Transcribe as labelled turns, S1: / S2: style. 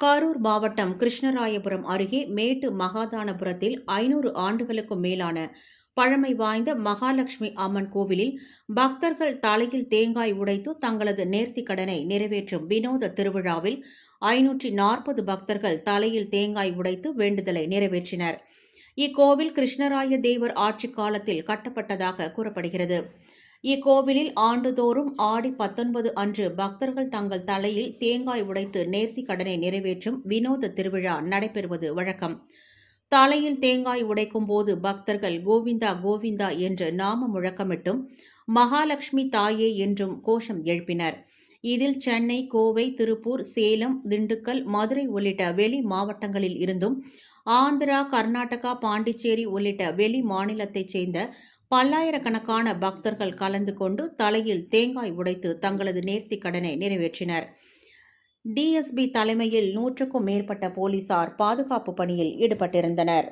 S1: கரூர் மாவட்டம் கிருஷ்ணராயபுரம் அருகே மேட்டு மகாதானபுரத்தில் ஐநூறு ஆண்டுகளுக்கும் மேலான பழமை வாய்ந்த மகாலட்சுமி அம்மன் கோவிலில் பக்தர்கள் தலையில் தேங்காய் உடைத்து தங்களது நேர்த்திக் கடனை நிறைவேற்றும் வினோத திருவிழாவில் ஐநூற்றி நாற்பது பக்தர்கள் தலையில் தேங்காய் உடைத்து வேண்டுதலை நிறைவேற்றினர். இக்கோவில் கிருஷ்ணராய தேவர் ஆட்சி காலத்தில் கட்டப்பட்டதாக கூறப்படுகிறது. இக்கோவிலில் ஆண்டுதோறும் ஆடி பத்தொன்பது அன்று பக்தர்கள் தங்கள் தலையில் தேங்காய் உடைத்து நேர்த்தி கடனை நிறைவேற்றும் வினோத திருவிழா நடைபெறுவது வழக்கம். தலையில் தேங்காய் உடைக்கும் போது பக்தர்கள் கோவிந்தா கோவிந்தா என்று நாம முழக்கமிட்டும் மகாலட்சுமி தாயே என்றும் கோஷம் எழுப்பினர். இதில் சென்னை கோவை திருப்பூர் சேலம் திண்டுக்கல் மதுரை உள்ளிட்ட வெளி மாவட்டங்களில் இருந்தும் ஆந்திரா கர்நாடகா பாண்டிச்சேரி உள்ளிட்ட வெளி மாநிலத்தைச் சேர்ந்த பல்லாயிரக்கணக்கான பக்தர்கள் கலந்து கொண்டு தலையில் தேங்காய் உடைத்து தங்களது நேர்த்தி கடனை நிறைவேற்றினர். டிஎஸ்பி தலைமையில் நூற்றுக்கும் மேற்பட்ட போலீசார் பாதுகாப்பு பணியில் ஈடுபட்டிருந்தனர்.